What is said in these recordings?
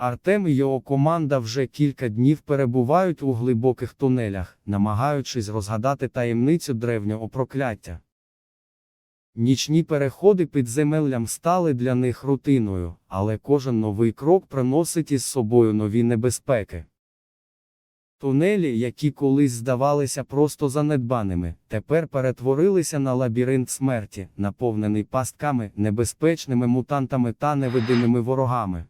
Артем і його команда вже кілька днів перебувають у глибоких тунелях, намагаючись розгадати таємницю древнього прокляття. Нічні переходи підземеллям стали для них рутиною, але кожен новий крок приносить із собою нові небезпеки. Тунелі, які колись здавалися просто занедбаними, тепер перетворилися на лабіринт смерті, наповнений пастками, небезпечними мутантами та невидимими ворогами.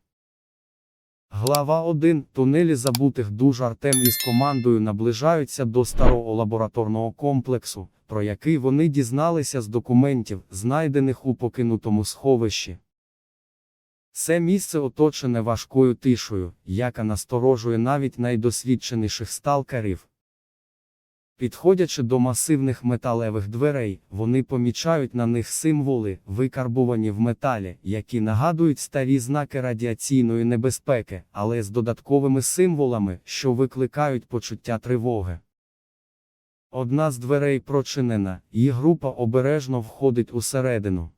Глава 1. Тунелі забутих душ Артем із командою наближаються до старого лабораторного комплексу, про який вони дізналися з документів, знайдених у покинутому сховищі. Це місце оточене важкою тишою, яка насторожує навіть найдосвідченіших сталкерів. Підходячи до масивних металевих дверей, вони помічають на них символи, викарбувані в металі, які нагадують старі знаки радіаційної небезпеки, але з додатковими символами, що викликають почуття тривоги. Одна з дверей прочинена, і група обережно входить усередину.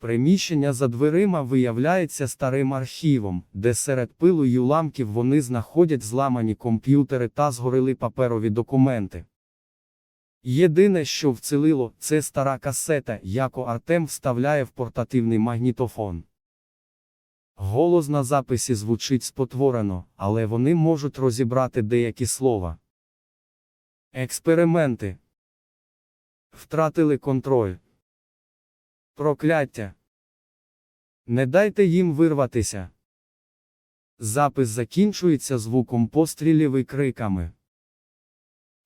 Приміщення за дверима виявляється старим архівом, де серед пилу й уламків вони знаходять зламані комп'ютери та згорили паперові документи. Єдине, що вцілило, це стара касета, яку Артем вставляє в портативний магнітофон. Голос на записі звучить спотворено, але вони можуть розібрати деякі слова. Експерименти. Втратили контроль. Прокляття. Не дайте їм вирватися. Запис закінчується звуком пострілів і криками.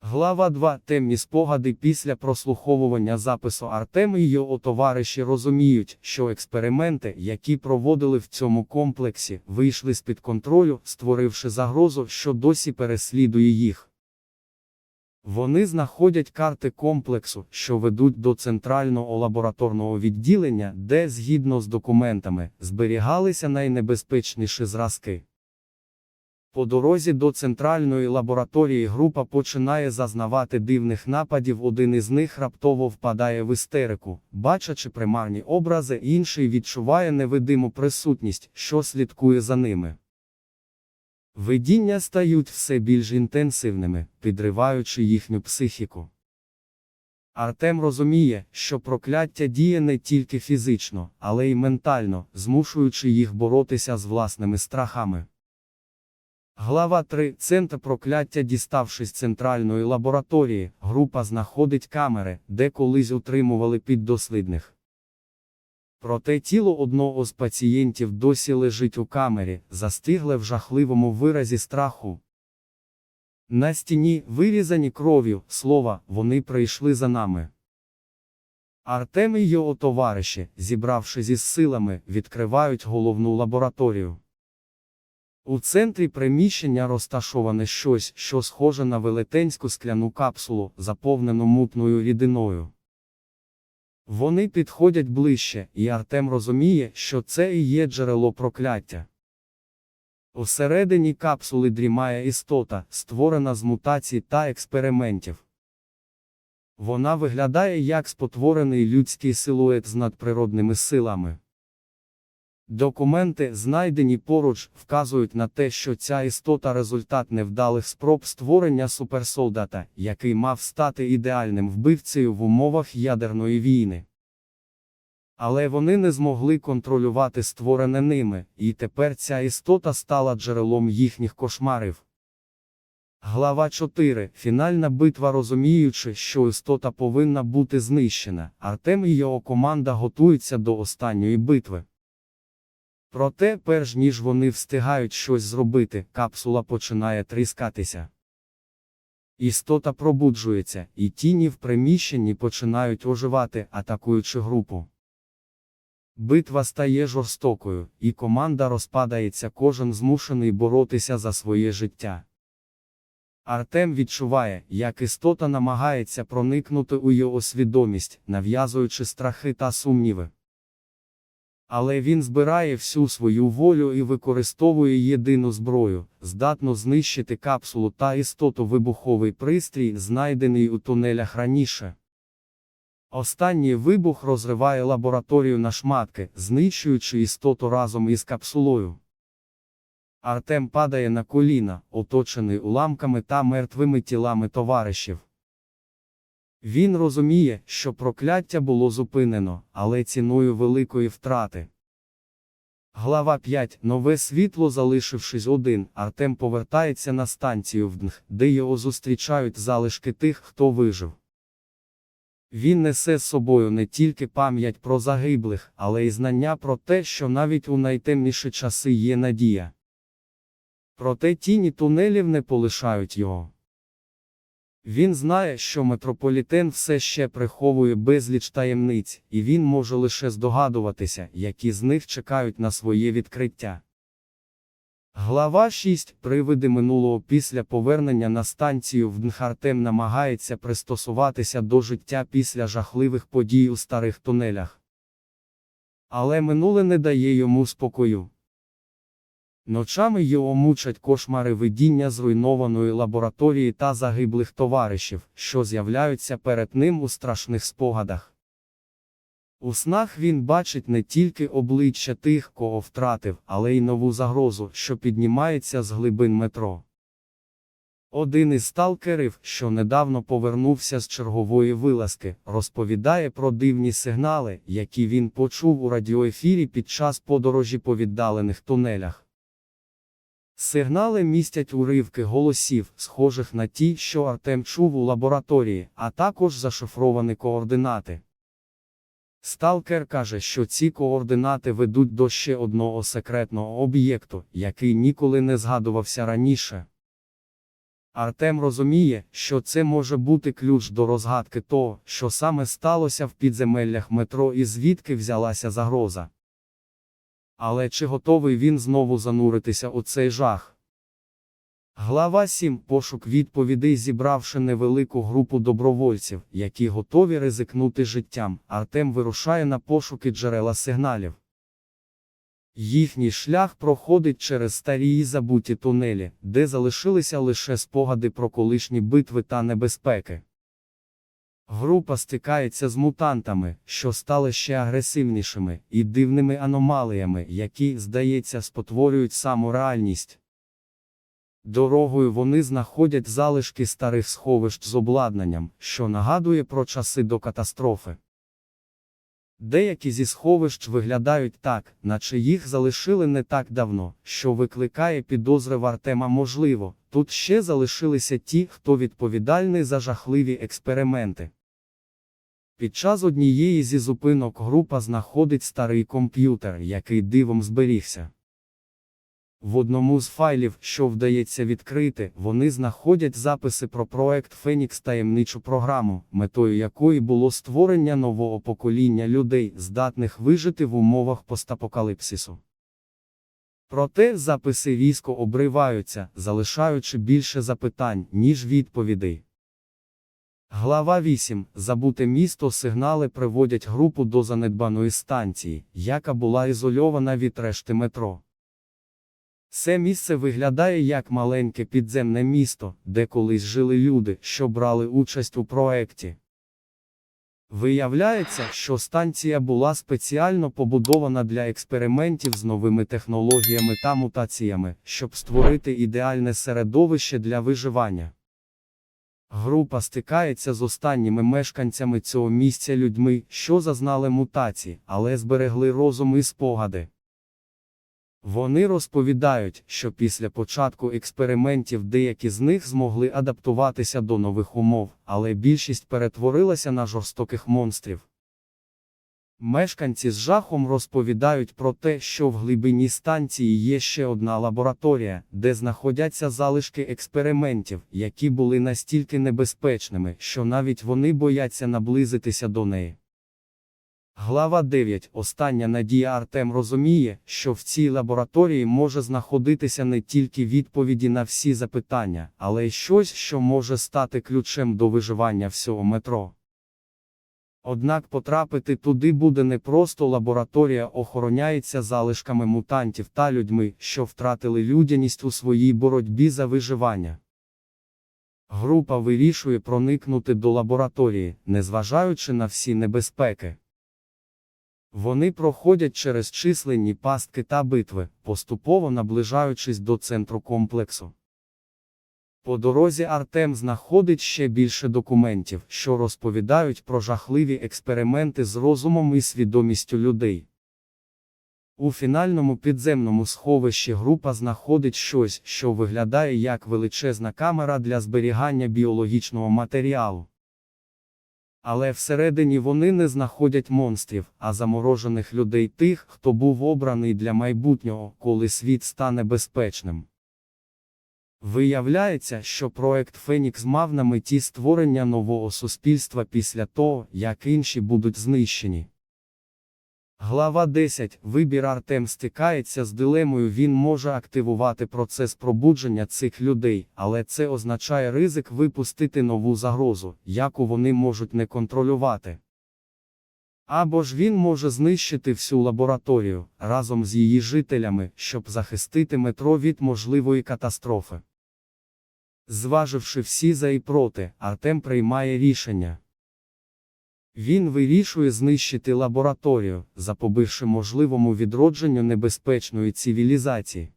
Глава 2. Темні спогади після прослуховування запису Артем і його товариші розуміють, що експерименти, які проводили в цьому комплексі, вийшли з-під контролю, створивши загрозу, що досі переслідує їх. Вони знаходять карти комплексу, що ведуть до центрального лабораторного відділення, де, згідно з документами, зберігалися найнебезпечніші зразки. По дорозі до центральної лабораторії група починає зазнавати дивних нападів, один із них раптово впадає в істерику, бачачи примарні образи, інший відчуває невидиму присутність, що слідкує за ними. Видіння стають все більш інтенсивними, підриваючи їхню психіку. Артем розуміє, що прокляття діє не тільки фізично, але й ментально, змушуючи їх боротися з власними страхами. Глава 3. Центр прокляття Діставшись центральної лабораторії, група знаходить камери, де колись утримували піддослідних. Проте тіло одного з пацієнтів досі лежить у камері, застигле в жахливому виразі страху. На стіні, вирізані кров'ю, слова, вони прийшли за нами. Артем і його товариші, зібравшись із силами, відкривають головну лабораторію. У центрі приміщення розташоване щось, що схоже на велетенську скляну капсулу, заповнену мутною рідиною. Вони підходять ближче, і Артем розуміє, що це і є джерело прокляття. Усередині капсули дрімає істота, створена з мутацій та експериментів. Вона виглядає як спотворений людський силует з надприродними силами. Документи, знайдені поруч, вказують на те, що ця істота результат невдалих спроб створення суперсолдата, який мав стати ідеальним вбивцею в умовах ядерної війни. Але вони не змогли контролювати створене ними, і тепер ця істота стала джерелом їхніх кошмарів. Глава 4. Фінальна битва розуміючи, що істота повинна бути знищена, Артем і його команда готуються до останньої битви. Проте, перш ніж вони встигають щось зробити, капсула починає тріскатися. Істота пробуджується, і тіні в приміщенні починають оживати, атакуючи групу. Битва стає жорстокою, і команда розпадається, кожен змушений боротися за своє життя. Артем відчуває, як істота намагається проникнути у його свідомість, нав'язуючи страхи та сумніви. Але він збирає всю свою волю і використовує єдину зброю, здатну знищити капсулу та істоту вибуховий пристрій, знайдений у тунелях раніше. Останній вибух розриває лабораторію на шматки, знищуючи істоту разом із капсулою. Артем падає на коліна, оточений уламками та мертвими тілами товаришів. Він розуміє, що прокляття було зупинено, але ціною великої втрати. Глава 5. Нове світло залишившись один, Артем повертається на станцію ВДНГ, де його зустрічають залишки тих, хто вижив. Він несе з собою не тільки пам'ять про загиблих, але й знання про те, що навіть у найтемніші часи є надія. Проте тіні тунелів не полишають його. Він знає, що метрополітен все ще приховує безліч таємниць, і він може лише здогадуватися, які з них чекають на своє відкриття. Глава 6. Привиди минулого після повернення на станцію ВДНХ Артем намагається пристосуватися до життя після жахливих подій у старих тунелях. Але минуле не дає йому спокою. Ночами його мучать кошмари видіння зруйнованої лабораторії та загиблих товаришів, що з'являються перед ним у страшних спогадах. У снах він бачить не тільки обличчя тих, кого втратив, але й нову загрозу, що піднімається з глибин метро. Один із сталкерів, що недавно повернувся з чергової вилазки, розповідає про дивні сигнали, які він почув у радіоефірі під час подорожі по віддалених тунелях. Сигнали містять уривки голосів, схожих на ті, що Артем чув у лабораторії, а також зашифровані координати. Сталкер каже, що ці координати ведуть до ще одного секретного об'єкту, який ніколи не згадувався раніше. Артем розуміє, що це може бути ключ до розгадки того, що саме сталося в підземеллях метро і звідки взялася загроза. Але чи готовий він знову зануритися у цей жах? Глава 7. Пошук відповідей зібравши невелику групу добровольців, які готові ризикнути життям, Артем вирушає на пошуки джерела сигналів. Їхній шлях проходить через старі і забуті тунелі, де залишилися лише спогади про колишні битви та небезпеки. Група стикається з мутантами, що стали ще агресивнішими, і дивними аномаліями, які, здається, спотворюють саму реальність. Дорогою вони знаходять залишки старих сховищ з обладнанням, що нагадує про часи до катастрофи. Деякі зі сховищ виглядають так, наче їх залишили не так давно, що викликає підозри в Артема можливо, тут ще залишилися ті, хто відповідальний за жахливі експерименти. Під час однієї зі зупинок група знаходить старий комп'ютер, який дивом зберігся. В одному з файлів, що вдається відкрити, вони знаходять записи про проект Фенікс таємничу програму, метою якої було створення нового покоління людей, здатних вижити в умовах постапокаліпсису. Проте записи різко обриваються, залишаючи більше запитань, ніж відповідей. Глава 8. Забуте місто сигнали приводять групу до занедбаної станції, яка була ізольована від решти метро. Це місце виглядає як маленьке підземне місто, де колись жили люди, що брали участь у проекті. Виявляється, що станція була спеціально побудована для експериментів з новими технологіями та мутаціями, щоб створити ідеальне середовище для виживання. Група стикається з останніми мешканцями цього місця людьми, що зазнали мутації, але зберегли розум і спогади. Вони розповідають, що після початку експериментів деякі з них змогли адаптуватися до нових умов, але більшість перетворилася на жорстоких монстрів. Мешканці з жахом розповідають про те, що в глибині станції є ще одна лабораторія, де знаходяться залишки експериментів, які були настільки небезпечними, що навіть вони бояться наблизитися до неї. Глава 9. Остання надія Артем розуміє, що в цій лабораторії може знаходитися не тільки відповіді на всі запитання, але й щось, що може стати ключем до виживання всього метро. Однак потрапити туди буде не просто лабораторія охороняється залишками мутантів та людьми, що втратили людяність у своїй боротьбі за виживання. Група вирішує проникнути до лабораторії, незважаючи на всі небезпеки. Вони проходять через численні пастки та битви, поступово наближаючись до центру комплексу. По дорозі Артем знаходить ще більше документів, що розповідають про жахливі експерименти з розумом і свідомістю людей. У фінальному підземному сховищі група знаходить щось, що виглядає як величезна камера для зберігання біологічного матеріалу. Але всередині вони не знаходять монстрів, а заморожених людей тих, хто був обраний для майбутнього, коли світ стане безпечним. Виявляється, що проект Фенікс мав на меті створення нового суспільства після того, як інші будуть знищені. Глава 10. Вибір Артем стикається з дилемою він може активувати процес пробудження цих людей, але це означає ризик випустити нову загрозу, яку вони можуть не контролювати. Або ж він може знищити всю лабораторію разом з її жителями, щоб захистити метро від можливої катастрофи. Зваживши всі за і проти, Артем приймає рішення. Він вирішує знищити лабораторію, запобивши можливому відродженню небезпечної цивілізації.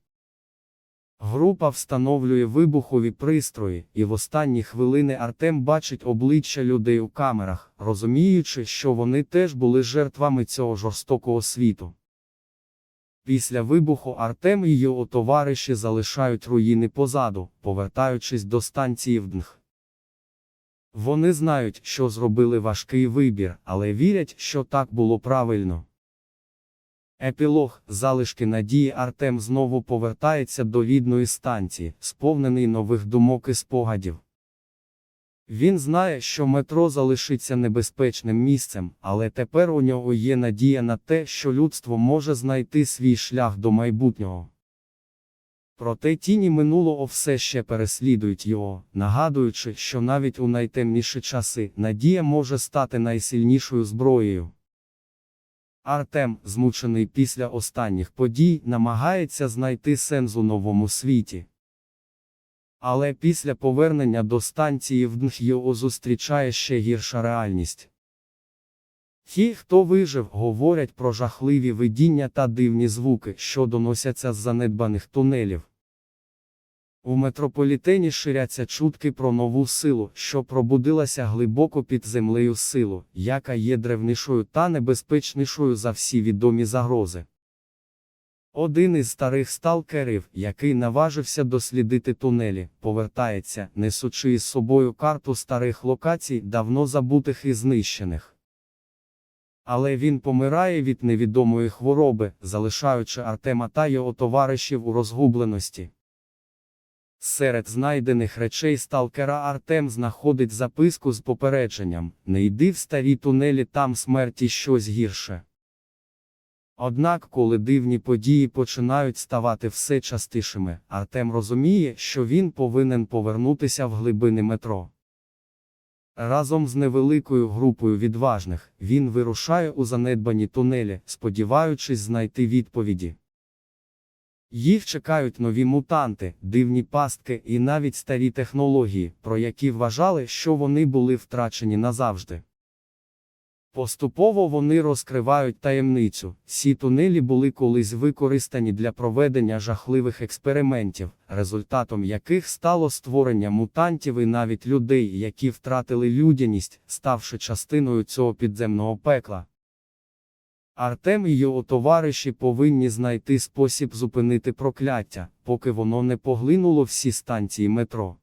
Група встановлює вибухові пристрої, і в останні хвилини Артем бачить обличчя людей у камерах, розуміючи, що вони теж були жертвами цього жорстокого світу. Після вибуху Артем і його товариші залишають руїни позаду, повертаючись до станції Вднх. Вони знають, що зробили важкий вибір, але вірять, що так було правильно. Епілог, залишки надії Артем знову повертається до рідної станції, сповнений нових думок і спогадів. Він знає, що метро залишиться небезпечним місцем, але тепер у нього є надія на те, що людство може знайти свій шлях до майбутнього. Проте тіні минулого все ще переслідують його, нагадуючи, що навіть у найтемніші часи надія може стати найсильнішою зброєю. Артем, змучений після останніх подій, намагається знайти сенс у новому світі. Але після повернення до станції вднх його зустрічає ще гірша реальність. Ті, хто вижив, говорять про жахливі видіння та дивні звуки, що доносяться з занедбаних тунелів. У метрополітені ширяться чутки про нову силу, що пробудилася глибоко під землею силу, яка є древнішою та небезпечнішою за всі відомі загрози. Один із старих сталкерів, який наважився дослідити тунелі, повертається, несучи із собою карту старих локацій, давно забутих і знищених. Але він помирає від невідомої хвороби, залишаючи Артема та його товаришів у розгубленості. Серед знайдених речей сталкера Артем знаходить записку з попередженням не йди в старі тунелі, там смерті щось гірше. Однак, коли дивні події починають ставати все частішими, Артем розуміє, що він повинен повернутися в глибини метро. Разом з невеликою групою відважних, він вирушає у занедбані тунелі, сподіваючись знайти відповіді. Їх чекають нові мутанти, дивні пастки і навіть старі технології, про які вважали, що вони були втрачені назавжди. Поступово вони розкривають таємницю. Ці тунелі були колись використані для проведення жахливих експериментів, результатом яких стало створення мутантів і навіть людей, які втратили людяність, ставши частиною цього підземного пекла. Артем і його товариші повинні знайти спосіб зупинити прокляття, поки воно не поглинуло всі станції метро.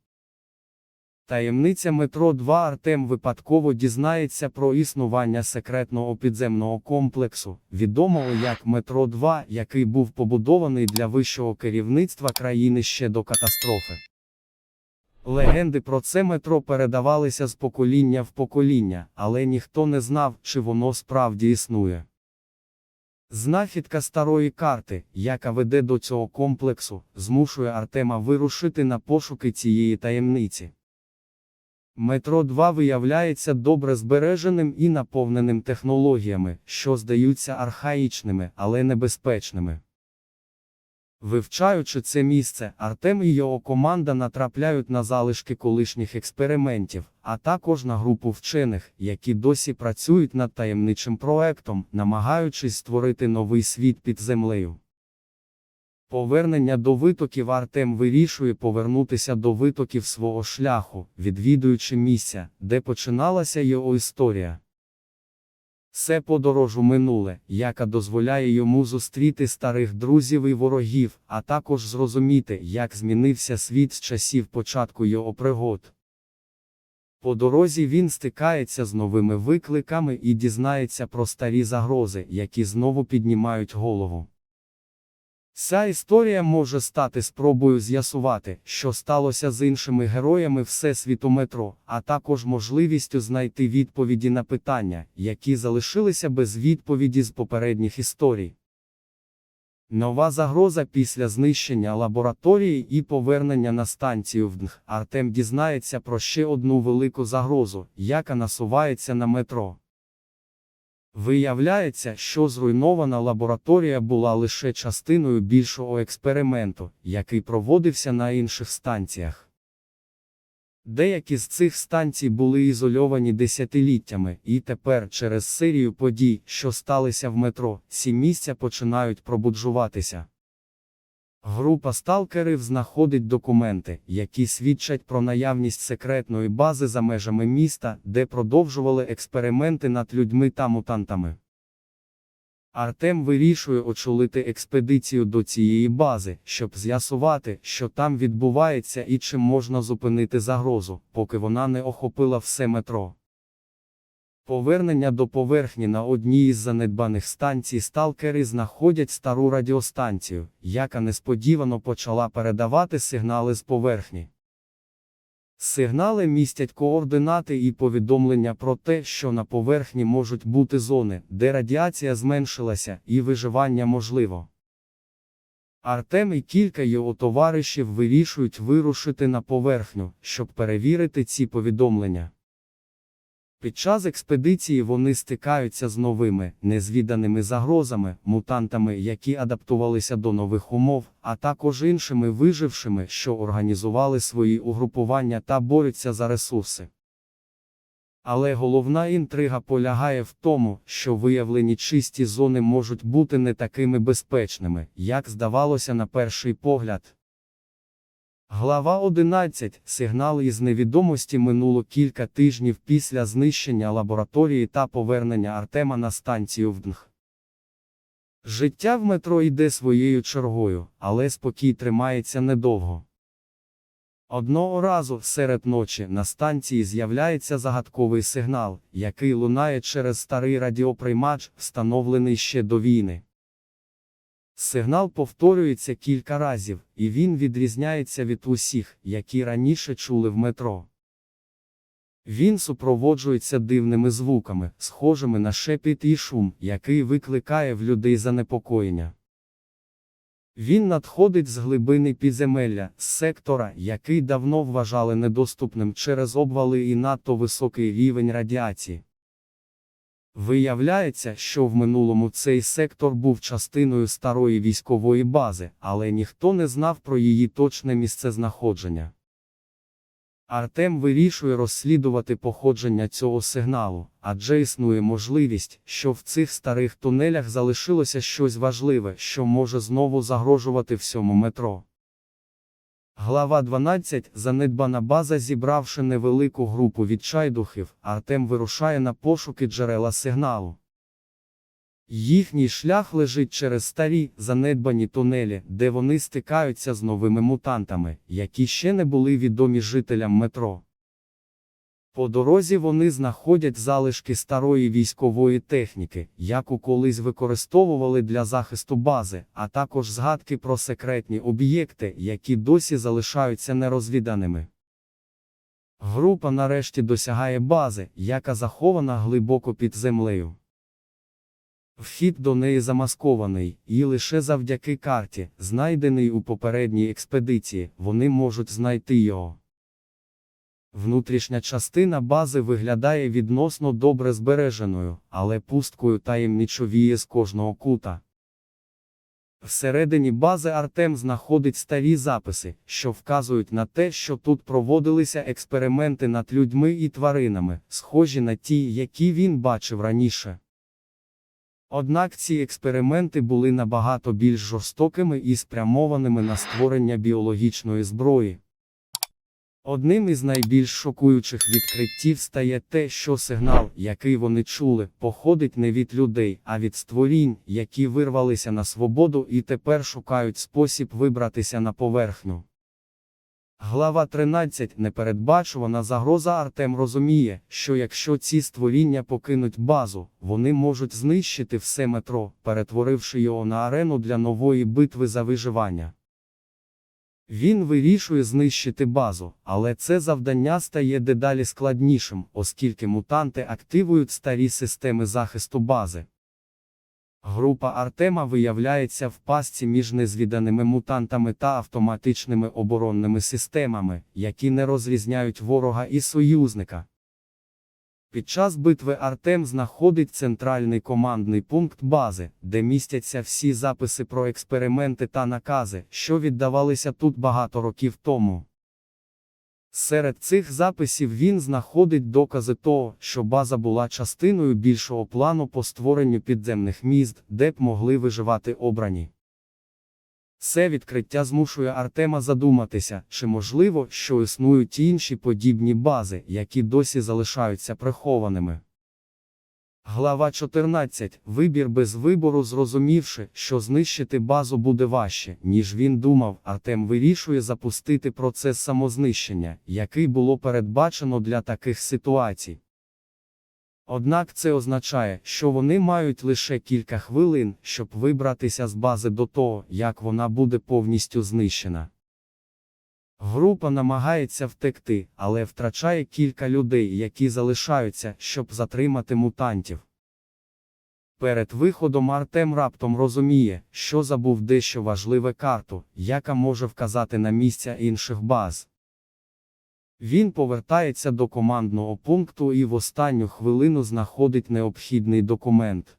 Таємниця метро 2 Артем випадково дізнається про існування секретного підземного комплексу, відомого як метро 2, який був побудований для вищого керівництва країни ще до катастрофи. Легенди про це метро передавалися з покоління в покоління, але ніхто не знав, чи воно справді існує. Знахідка старої карти, яка веде до цього комплексу, змушує Артема вирушити на пошуки цієї таємниці. Метро 2 виявляється добре збереженим і наповненим технологіями, що здаються архаїчними, але небезпечними. Вивчаючи це місце, Артем і його команда натрапляють на залишки колишніх експериментів, а також на групу вчених, які досі працюють над таємничим проектом, намагаючись створити новий світ під землею. Повернення до витоків Артем вирішує повернутися до витоків свого шляху, відвідуючи місця, де починалася його історія. Це подорож у минуле, яка дозволяє йому зустріти старих друзів і ворогів, а також зрозуміти, як змінився світ з часів початку його пригод. По дорозі він стикається з новими викликами і дізнається про старі загрози, які знову піднімають голову. Ця історія може стати спробою з'ясувати, що сталося з іншими героями Всесвіту метро, а також можливістю знайти відповіді на питання, які залишилися без відповіді з попередніх історій. Нова загроза після знищення лабораторії і повернення на станцію ВДНГ. Артем дізнається про ще одну велику загрозу, яка насувається на метро. Виявляється, що зруйнована лабораторія була лише частиною більшого експерименту, який проводився на інших станціях. Деякі з цих станцій були ізольовані десятиліттями, і тепер через серію подій, що сталися в метро, ці місця починають пробуджуватися. Група сталкерів знаходить документи, які свідчать про наявність секретної бази за межами міста, де продовжували експерименти над людьми та мутантами. Артем вирішує очолити експедицію до цієї бази, щоб з'ясувати, що там відбувається і чим можна зупинити загрозу, поки вона не охопила все метро. Повернення до поверхні на одній із занедбаних станцій сталкери знаходять стару радіостанцію, яка несподівано почала передавати сигнали з поверхні. Сигнали містять координати і повідомлення про те, що на поверхні можуть бути зони, де радіація зменшилася і виживання можливо. Артем і кілька його товаришів вирішують вирушити на поверхню, щоб перевірити ці повідомлення. Під час експедиції вони стикаються з новими, незвіданими загрозами, мутантами, які адаптувалися до нових умов, а також іншими вижившими, що організували свої угрупування та борються за ресурси. Але головна інтрига полягає в тому, що виявлені чисті зони можуть бути не такими безпечними, як здавалося на перший погляд. Глава 11. Сигнал із невідомості минуло кілька тижнів після знищення лабораторії та повернення Артема на станцію ВДНГ. Життя в метро йде своєю чергою, але спокій тримається недовго. Одного разу серед ночі на станції з'являється загадковий сигнал, який лунає через старий радіоприймач, встановлений ще до війни. Сигнал повторюється кілька разів, і він відрізняється від усіх, які раніше чули в метро. Він супроводжується дивними звуками, схожими на шепіт і шум, який викликає в людей занепокоєння. Він надходить з глибини підземелля, з сектора, який давно вважали недоступним через обвали і надто високий рівень радіації. Виявляється, що в минулому цей сектор був частиною старої військової бази, але ніхто не знав про її точне місцезнаходження. Артем вирішує розслідувати походження цього сигналу, адже існує можливість, що в цих старих тунелях залишилося щось важливе, що може знову загрожувати всьому метро. Глава 12. Занедбана база зібравши невелику групу відчайдухів, Артем вирушає на пошуки джерела сигналу. Їхній шлях лежить через старі, занедбані тунелі, де вони стикаються з новими мутантами, які ще не були відомі жителям метро. По дорозі вони знаходять залишки старої військової техніки, яку колись використовували для захисту бази, а також згадки про секретні об'єкти, які досі залишаються нерозвіданими. Група нарешті досягає бази, яка захована глибоко під землею. Вхід до неї замаскований, і лише завдяки карті, знайденій у попередній експедиції, вони можуть знайти його. Внутрішня частина бази виглядає відносно добре збереженою, але пусткою таємничовіє з кожного кута. Всередині бази Артем знаходить старі записи, що вказують на те, що тут проводилися експерименти над людьми і тваринами, схожі на ті, які він бачив раніше. Однак ці експерименти були набагато більш жорстокими і спрямованими на створення біологічної зброї. Одним із найбільш шокуючих відкриттів стає те, що сигнал, який вони чули, походить не від людей, а від створінь, які вирвалися на свободу і тепер шукають спосіб вибратися на поверхню. Глава 13. Непередбачувана загроза Артем розуміє, що якщо ці створіння покинуть базу, вони можуть знищити все метро, перетворивши його на арену для нової битви за виживання. Він вирішує знищити базу, але це завдання стає дедалі складнішим, оскільки мутанти активують старі системи захисту бази. Група Артема виявляється в пастці між незвіданими мутантами та автоматичними оборонними системами, які не розрізняють ворога і союзника. Під час битви Артем знаходить центральний командний пункт бази, де містяться всі записи про експерименти та накази, що віддавалися тут багато років тому. Серед цих записів він знаходить докази того, що база була частиною більшого плану по створенню підземних міст, де б могли виживати обрані. Це відкриття змушує Артема задуматися, чи можливо, що існують інші подібні бази, які досі залишаються прихованими. Глава 14. Вибір без вибору зрозумівши, що знищити базу буде важче, ніж він думав, Артем вирішує запустити процес самознищення, який було передбачено для таких ситуацій. Однак це означає, що вони мають лише кілька хвилин, щоб вибратися з бази до того, як вона буде повністю знищена. Група намагається втекти, але втрачає кілька людей, які залишаються, щоб затримати мутантів. Перед виходом Артем раптом розуміє, що забув дещо важливе карту, яка може вказати на місця інших баз. Він повертається до командного пункту і в останню хвилину знаходить необхідний документ.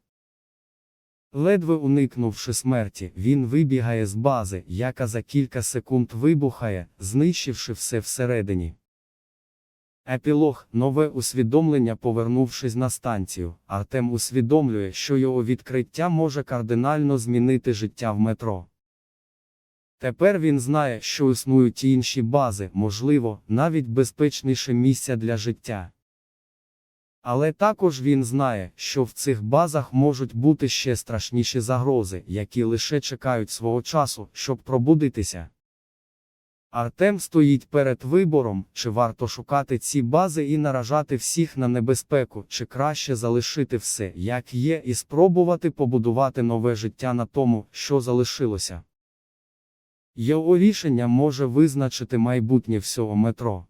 Ледве уникнувши смерті, він вибігає з бази, яка за кілька секунд вибухає, знищивши все всередині. Епілог, нове усвідомлення повернувшись на станцію, Артем усвідомлює, що його відкриття може кардинально змінити життя в метро. Тепер він знає, що існують інші бази, можливо, навіть безпечніше місця для життя. Але також він знає, що в цих базах можуть бути ще страшніші загрози, які лише чекають свого часу, щоб пробудитися. Артем стоїть перед вибором, чи варто шукати ці бази і наражати всіх на небезпеку, чи краще залишити все, як є, і спробувати побудувати нове життя на тому, що залишилося. Його рішення може визначити майбутнє всього метро.